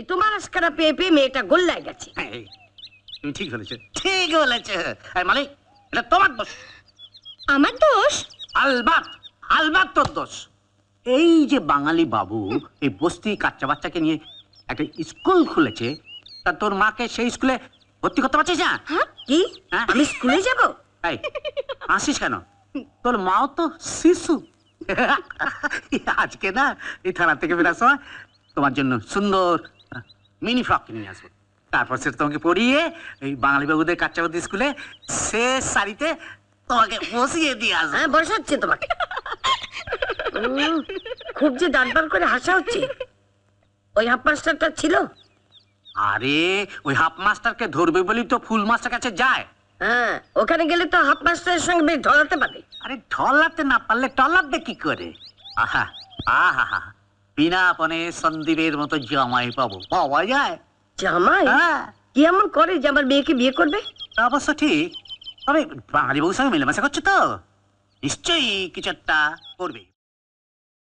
এই তোমার আজকারা পেয়ে পেয়ে মেয়েটা গোল্লায় গেছে। এই, ঠিক বলেছ ঠিক বলেছ। এই মালিক এটা তোমার দোষ। আমার দোষ? আলবাত আলবাত তোর দোষ। এই যে বাঙালি বাবু এই বস্তি কাচ্চা বাচ্চাকে নিয়ে একটা স্কুল খুলেছে তা তোর মাকে সেই স্কুলে ভর্তি করতে পারছিস না? হ্যাঁ কি? হ্যাঁ? আমি স্কুলে যাব? এই আসিস কেন? তোর মাও তো শিশু। আজকে না এই থানা থেকে ফেরার সময় তোমার জন্য সুন্দর মিনি ফ্রক কিনে নিয়ে আসব। তারপর সেটা তোমাকে পড়িয়ে এই বাঙালি বাবুদের কাচ্চাবতী স্কুলে শেষ শাড়িতে তোমাকে বসিয়ে দিয়ে আসব। হ্যাঁ বসাচ্ছে তোমাকে। খুব যে দাঁত করে হাসা হচ্ছে। ওই হাফ মাস্টারটা ছিল? আরে ওই হাফ মাস্টারকে ধরবে বলেই তো ফুল মাস্টার কাছে যায়। হ্যাঁ ওখানে গেলে তো হাফ মাস্টারের সঙ্গে বেশ ঢলাতে পারে। আরে ঢলাতে না পারলে টলাতে কি করে? আহা আহা হা বিনা পনে সন্দীপের মতো জামাই পাবো। পাওয়া যায়। জামাই? হ্যাঁ। কি এমন করে যে আমার মেয়েকে বিয়ে করবে? অবশ্য ঠিক। তবে বাঙালি বউর সঙ্গে মেলামেশা করছ তো? নিশ্চয়ই কিছু একটা করবে।